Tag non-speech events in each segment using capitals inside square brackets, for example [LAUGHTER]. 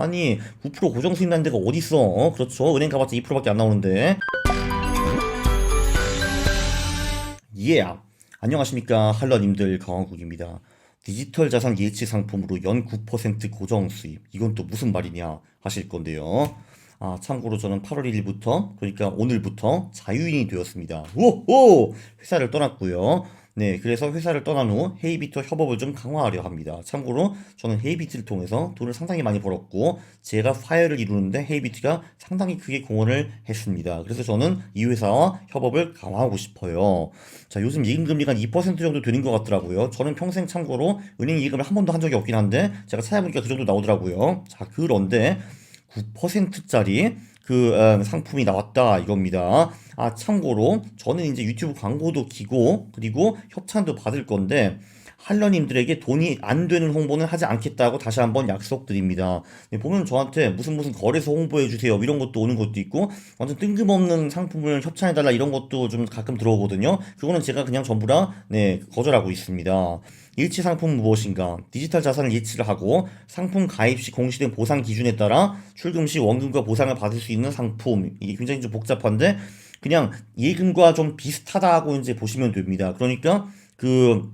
아니 9% 고정 수익 나는 데가 어딨어? 어? 그렇죠. 은행 가봤자 2%밖에 안 나오는데. 예 안녕하십니까. 할러님들 강원국입니다. 디지털 자산 예치 상품으로 연 9% 고정 수입 이건 또 무슨 말이냐 하실 건데요. 아 참고로 저는 8월 1일부터 그러니까 오늘부터 자유인이 되었습니다. 오오 회사를 떠났고요 네, 그래서 회사를 떠난 후 헤이비트와 협업을 좀 강화하려 합니다. 참고로 저는 헤이비트를 통해서 돈을 상당히 많이 벌었고 제가 파열을 이루는데 헤이비트가 상당히 크게 공헌을 했습니다. 그래서 저는 이 회사와 협업을 강화하고 싶어요. 자, 요즘 예금 금리가 2% 정도 되는 것 같더라고요. 저는 평생 참고로 은행 예금을 한 번도 한 적이 없긴 한데 제가 찾아보니까 그 정도 나오더라고요. 자, 그런데 9%짜리 그 어, 상품이 나왔다 이겁니다. 아 참고로 저는 이제 유튜브 광고도 키고 그리고 협찬도 받을 건데 할러님들에게 돈이 안 되는 홍보는 하지 않겠다고 다시 한번 약속드립니다. 네, 보면 저한테 무슨 무슨 거래소 홍보해 주세요 이런 것도 오는 것도 있고 완전 뜬금없는 상품을 협찬해 달라 이런 것도 좀 가끔 들어오거든요. 그거는 제가 그냥 전부 다 네, 거절하고 있습니다. 일치 상품은 무엇인가? 디지털 자산을 예치를 하고 상품 가입 시 공시된 보상 기준에 따라 출금 시 원금과 보상을 받을 수 있는 상품. 이게 굉장히 좀 복잡한데 그냥 예금과 좀 비슷하다고 이제 보시면 됩니다. 그러니까 그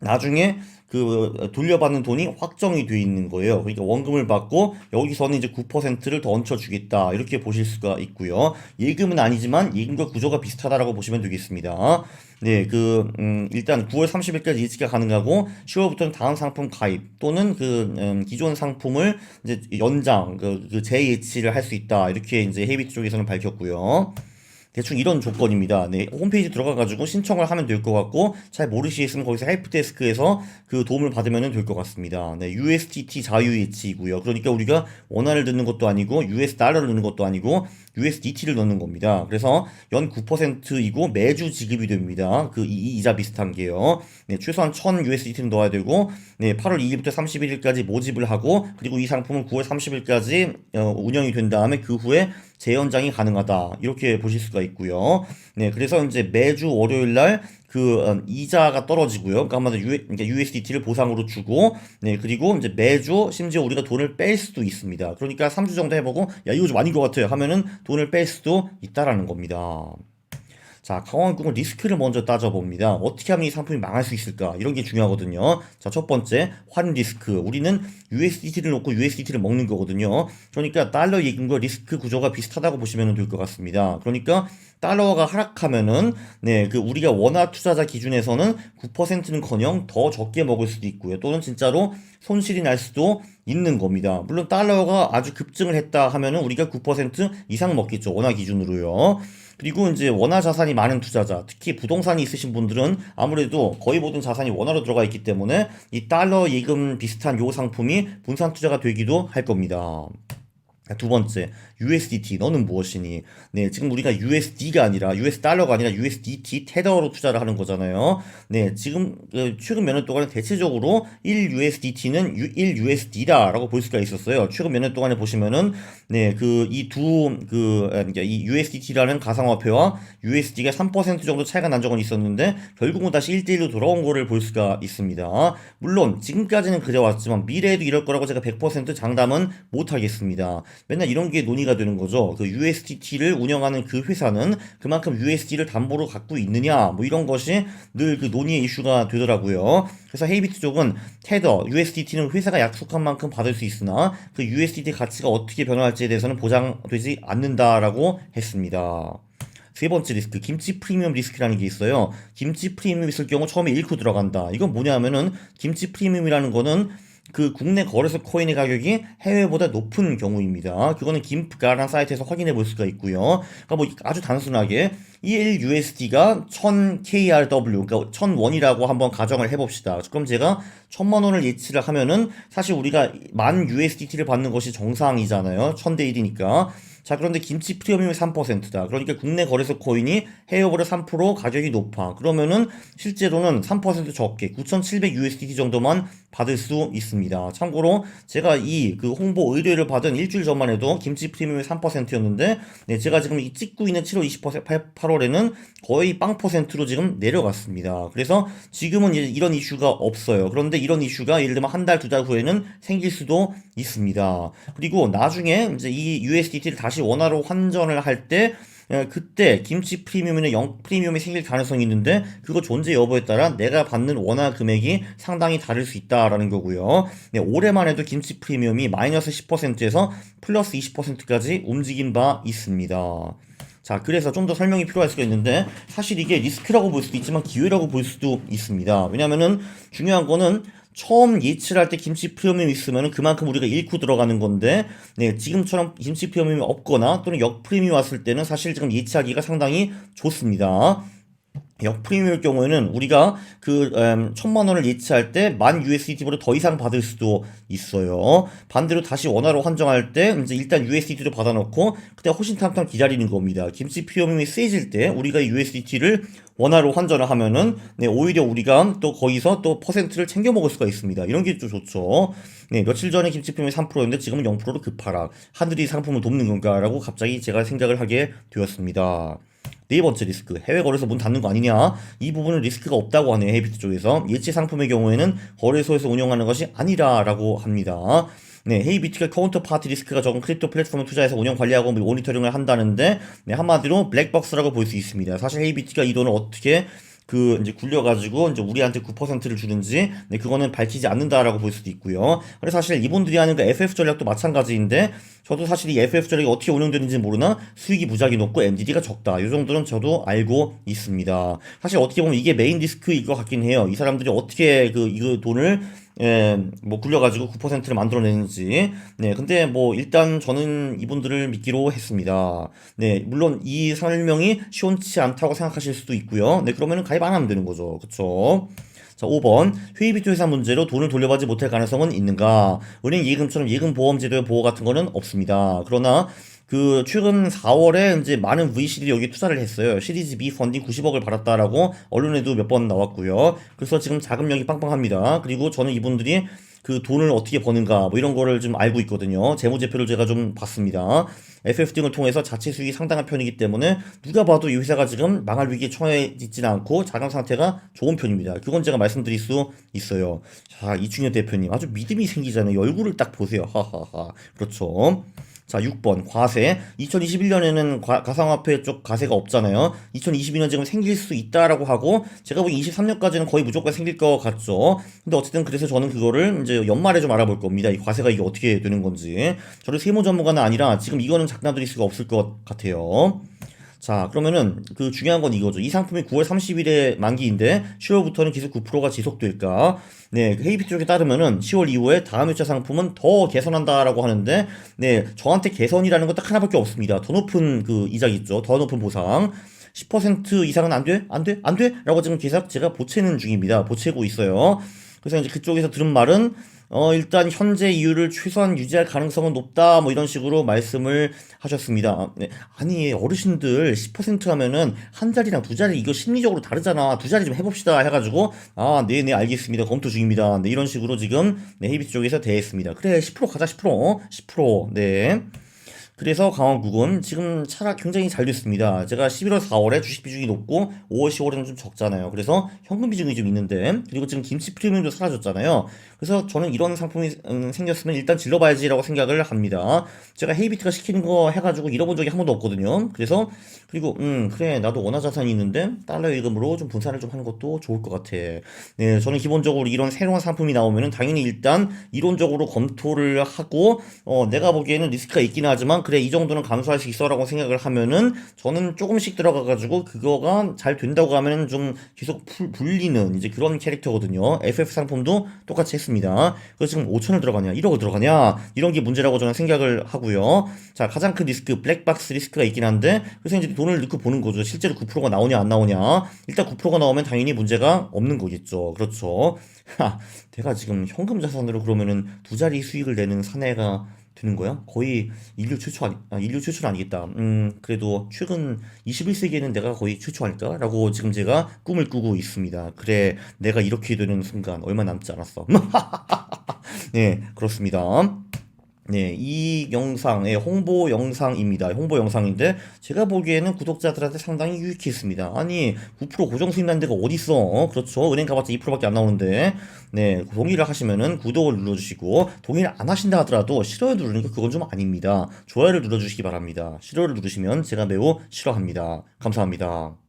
나중에 그 돌려받는 돈이 확정이 돼 있는 거예요. 그러니까 원금을 받고 여기서는 이제 9%를 더 얹혀 주겠다. 이렇게 보실 수가 있고요. 예금은 아니지만 예금과 구조가 비슷하다라고 보시면 되겠습니다. 네, 그 음, 일단 9월 30일까지 예치가 가능하고 10월부터는 다음 상품 가입 또는 그 음, 기존 상품을 이제 연장 그, 그 재예치를 할 수 있다. 이렇게 이제 헤이비트 쪽에서는 밝혔고요. 대충 이런 조건입니다. 네, 홈페이지 들어가가지고 신청을 하면 될 것 같고 잘 모르시겠으면 거기서 헬프데스크에서 그 도움을 받으면 될 것 같습니다. 네, USDT 자유예치이고요. 그러니까 우리가 원화를 넣는 것도 아니고 US 달러를 넣는 것도 아니고 USDT를 넣는 겁니다. 그래서 연 9%이고 매주 지급이 됩니다. 그 이, 이자 비슷한 게요. 네, 최소한 1000 USDT는 넣어야 되고 네, 8월 2일부터 31일까지 모집을 하고 그리고 이 상품은 9월 30일까지 어, 운영이 된 다음에 그 후에 재연장이 가능하다. 이렇게 보실 수가 있고요. 네, 그래서 이제 매주 월요일 날그 어, 이자가 떨어지고요. 그러니까 아마도 그러니까 USDT를 보상으로 주고, 네, 그리고 이제 매주 심지어 우리가 돈을 뺄 수도 있습니다. 그러니까 3주 정도 해보고, 야, 이거 좀 아닌 것 같아요. 하면은 돈을 뺄 수도 있다라는 겁니다. 자, 강원국은 리스크를 먼저 따져봅니다. 어떻게 하면 이 상품이 망할 수 있을까? 이런 게 중요하거든요. 자, 첫 번째, 환 리스크. 우리는 USDT를 놓고 USDT를 먹는 거거든요. 그러니까 달러 예금과 리스크 구조가 비슷하다고 보시면 될 것 같습니다. 그러니까 달러가 하락하면은 네, 그 우리가 원화 투자자 기준에서는 9%는커녕 더 적게 먹을 수도 있고요. 또는 진짜로 손실이 날 수도 있는 겁니다. 물론 달러가 아주 급증을 했다 하면은 우리가 9% 이상 먹겠죠. 원화 기준으로요. 그리고 이제 원화 자산이 많은 투자자, 특히 부동산이 있으신 분들은 아무래도 거의 모든 자산이 원화로 들어가 있기 때문에 이 달러 예금 비슷한 요 상품이 분산 투자가 되기도 할 겁니다. 두 번째, USDT 너는 무엇이니? 네, 지금 우리가 USD가 아니라 US 달러가 아니라 USDT 테더로 투자를 하는 거잖아요. 네, 지금 그 최근 몇 년 동안에 대체적으로 1 USDT는 1 USD다라고 볼 수가 있었어요. 최근 몇 년 동안에 보시면은 네, 그 이 두그 그, 그러니까 이 USDT라는 가상화폐와 USD가 3% 정도 차이가 난 적은 있었는데 결국은 다시 1대1로 돌아온 거를 볼 수가 있습니다. 물론 지금까지는 그래왔지만 미래에도 이럴 거라고 제가 100% 장담은 못 하겠습니다. 맨날 이런 게 논의가 되는 거죠. 그 USDT를 운영하는 그 회사는 그만큼 USD를 담보로 갖고 있느냐, 뭐 이런 것이 늘 그 논의의 이슈가 되더라고요. 그래서 헤이비트 쪽은 테더, USDT는 회사가 약속한 만큼 받을 수 있으나 그 USDT 가치가 어떻게 변화할지에 대해서는 보장되지 않는다라고 했습니다. 세 번째 리스크, 김치 프리미엄 리스크라는 게 있어요. 김치 프리미엄 있을 경우 처음에 잃고 들어간다. 이건 뭐냐면은 김치 프리미엄이라는 거는 그 국내 거래소 코인의 가격이 해외보다 높은 경우입니다. 그거는 김프가라는 사이트에서 확인해 볼 수가 있고요. 그러니까 뭐 아주 단순하게 1USD가 1000KRW, 그러니까 1000원이라고 한번 가정을 해봅시다. 그럼 제가 1000만 원을 예치를 하면은 사실 우리가 만 USDT를 받는 것이 정상이잖아요. 1000대 1이니까. 자, 그런데 김치 프리미엄이 3%다. 그러니까 국내 거래소 코인이 해외보다 3% 가격이 높아. 그러면은 실제로는 3% 적게 9,700 USDT 정도만 받을 수 있습니다. 참고로 제가 이 그 홍보 의뢰를 받은 일주일 전만 해도 김치 프리미엄이 3%였는데 네, 제가 지금 이 찍고 있는 7월 28, 8월 8월에는 거의 빵 퍼센트로 지금 내려갔습니다. 그래서 지금은 이런 이슈가 없어요. 그런데 이런 이슈가 예를 들면 한 달, 두 달 후에는 생길 수도 있습니다. 그리고 나중에 이제 이 USDT를 다시 원화로 환전을 할때 예, 그때 김치 프리미엄이나 영 프리미엄이 생길 가능성이 있는데 그거 존재 여부에 따라 내가 받는 원화 금액이 상당히 다를 수 있다라는 거고요. 네, 올해만 해도 김치 프리미엄이 마이너스 10%에서 플러스 20%까지 움직인 바 있습니다. 자, 그래서 좀 더 설명이 필요할 수가 있는데 사실 이게 리스크라고 볼 수도 있지만 기회라고 볼 수도 있습니다. 왜냐면은 중요한 거는 처음 예치를 할 때 김치 프리미엄이 있으면 그만큼 우리가 잃고 들어가는 건데 네, 지금처럼 김치 프리미엄이 없거나 또는 역 프리미엄이 왔을 때는 사실 지금 예치하기가 상당히 좋습니다. 역프리미엄일 경우에는 우리가 그 음, 천만 원을 예치할 때 만 USDT보다 더 이상 받을 수도 있어요. 반대로 다시 원화로 환정할 때 이제 일단 USDT로 받아놓고 그때 호신탐탐 기다리는 겁니다. 김치 프리미엄이 세질 때 우리가 USDT를 원화로 환전을 하면은 네, 오히려 우리가 또 거기서 또 퍼센트를 챙겨 먹을 수가 있습니다. 이런 게 좀 좋죠. 네, 며칠 전에 김치 프리미엄이 3%였는데 지금은 0%로 급하락. 하늘이 상품을 돕는 건가라고 갑자기 제가 생각을 하게 되었습니다. 네 번째 리스크. 해외 거래소 문 닫는 거 아니냐? 이 부분은 리스크가 없다고 하네요 헤이비트 쪽에서. 예치 상품의 경우에는 거래소에서 운영하는 것이 아니라라고 합니다. 네, 헤이비트가 카운터 파티 리스크가 적은 크립토 플랫폼을 투자해서 운영 관리하고 모니터링을 한다는데 네, 한마디로 블랙박스라고 볼 수 있습니다. 사실 헤이비트가 이 돈을 어떻게 그 이제 굴려가지고 이제 우리한테 9%를 주는지 네, 그거는 밝히지 않는다라고 볼 수도 있고요. 그래서 사실 이분들이 하는 그 FF 전략도 마찬가지인데 저도 사실 이 FF 전략이 어떻게 운영되는지 모르나 수익이 무작위 높고 MDD가 적다. 이 정도는 저도 알고 있습니다. 사실 어떻게 보면 이게 메인 리스크일 것 같긴 해요. 이 사람들이 어떻게 그 이거 돈을 예, 뭐 굴려가지고 9%를 만들어내는지. 네, 근데 뭐 일단 저는 이분들을 믿기로 했습니다. 네, 물론 이 설명이 시원치 않다고 생각하실 수도 있고요. 네, 그러면은 가입 안 하면 되는 거죠. 그쵸? 자, 5번. 회의비투 회사 문제로 돈을 돌려받지 못할 가능성은 있는가? 은행 예금처럼 예금 보험 제도의 보호 같은 거는 없습니다. 그러나 그 최근 4월에 이제 많은 VC들이 여기 투자를 했어요. 시리즈 B 펀딩 90억을 받았다라고 언론에도 몇 번 나왔고요. 그래서 지금 자금력이 빵빵합니다. 그리고 저는 이분들이 그 돈을 어떻게 버는가 뭐 이런 거를 좀 알고 있거든요. 재무제표를 제가 좀 봤습니다. FF 등을 통해서 자체 수익이 상당한 편이기 때문에 누가 봐도 이 회사가 지금 망할 위기에 처해 있지는 않고 자금 상태가 좋은 편입니다. 그건 제가 말씀드릴 수 있어요. 자, 이충현 대표님 아주 믿음이 생기잖아요. 얼굴을 딱 보세요. 하하하. 그렇죠. 자, 6번 과세. 2021년에는 과, 가상화폐 쪽 과세가 없잖아요. 2022년 지금 생길 수 있다라고 하고 제가 보기 23년까지는 거의 무조건 생길 것 같죠. 근데 어쨌든 그래서 저는 그거를 이제 연말에 좀 알아볼 겁니다. 이 과세가 이게 어떻게 되는 건지. 저를 세무 전문가는 아니라 지금 이거는 장난드릴 수가 없을 것 같아요. 자, 그러면은 그 중요한 건 이거죠. 이 상품이 9월 30일에 만기인데 10월부터는 계속 9%가 지속될까? 네, 그 헤이비 쪽에 따르면은 10월 이후에 다음 회차 상품은 더 개선한다라고 하는데 네, 저한테 개선이라는 건 딱 하나밖에 없습니다. 더 높은 그 이자기 있죠. 더 높은 보상. 10% 이상은 안 돼? 안 돼? 안 돼? 라고 지금 계속 제가 보채는 중입니다. 보채고 있어요. 그래서 이제 그쪽에서 들은 말은 어, 일단 현재 이유를 최소한 유지할 가능성은 높다. 뭐 이런 식으로 말씀을 하셨습니다. 네. 아니, 어르신들 10% 하면은 한 자리랑 두 자리 이거 심리적으로 다르잖아. 두 자리 좀 해봅시다. 해가지고, 아, 네네, 네, 알겠습니다. 검토 중입니다. 네, 이런 식으로 지금, 네, 헤이비트 쪽에서 대했습니다. 그래, 10% 가자, 10%. 10%. 네. 그래서 강원국은 지금 차가 굉장히 잘 됐습니다. 제가 11월 4월에 주식 비중이 높고 5월 10월에는 좀 적잖아요. 그래서 현금 비중이 좀 있는데 그리고 지금 김치 프리미엄도 사라졌잖아요. 그래서 저는 이런 상품이 음, 생겼으면 일단 질러봐야지라고 생각을 합니다. 제가 헤이비트가 시키는 거 해가지고 잃어본 적이 한 번도 없거든요. 그래서 그리고 음 그래 나도 원화 자산이 있는데 달러 예금으로 좀 분산을 좀 하는 것도 좋을 것 같아. 네 저는 기본적으로 이런 새로운 상품이 나오면은 당연히 일단 이론적으로 검토를 하고 어 내가 보기에는 리스크가 있긴 하지만 그래 이 정도는 감수할 수 있어라고 생각을 하면은 저는 조금씩 들어가가지고 그거가 잘 된다고 하면은 좀 계속 풀, 불리는 이제 그런 캐릭터거든요. FF 상품도 똑같이 했습니다. 그래서 지금 5천을 들어가냐, 1억을 들어가냐 이런 게 문제라고 저는 생각을 하고요. 자 가장 큰 리스크 블랙박스 리스크가 있긴 한데 그래서 이제 돈을 넣고 보는 거죠. 실제로 9%가 나오냐 안 나오냐. 일단 9%가 나오면 당연히 문제가 없는 거겠죠. 그렇죠. 내가 지금 현금 자산으로 그러면은 두 자리 수익을 내는 사내가 되는 거야? 거의 인류 최초 아니, 아, 인류 최초는 아니겠다. 음, 그래도 최근 21세기에는 내가 거의 최초 아닐까? 라고 지금 제가 꿈을 꾸고 있습니다. 그래, 내가 이렇게 되는 순간 얼마 남지 않았어. [LAUGHS] 네, 그렇습니다. 네, 이 영상의 홍보 영상입니다. 홍보 영상인데 제가 보기에는 구독자들한테 상당히 유익했습니다. 아니 9% 고정 수익 난 데가 어딨어? 어? 그렇죠. 은행 가봤자 2%밖에 안 나오는데 네 동의를 하시면은 구독을 눌러주시고 동의를 안 하신다 하더라도 싫어요 누르는 거 그건 좀 아닙니다. 좋아요를 눌러주시기 바랍니다. 싫어요를 누르시면 제가 매우 싫어합니다. 감사합니다.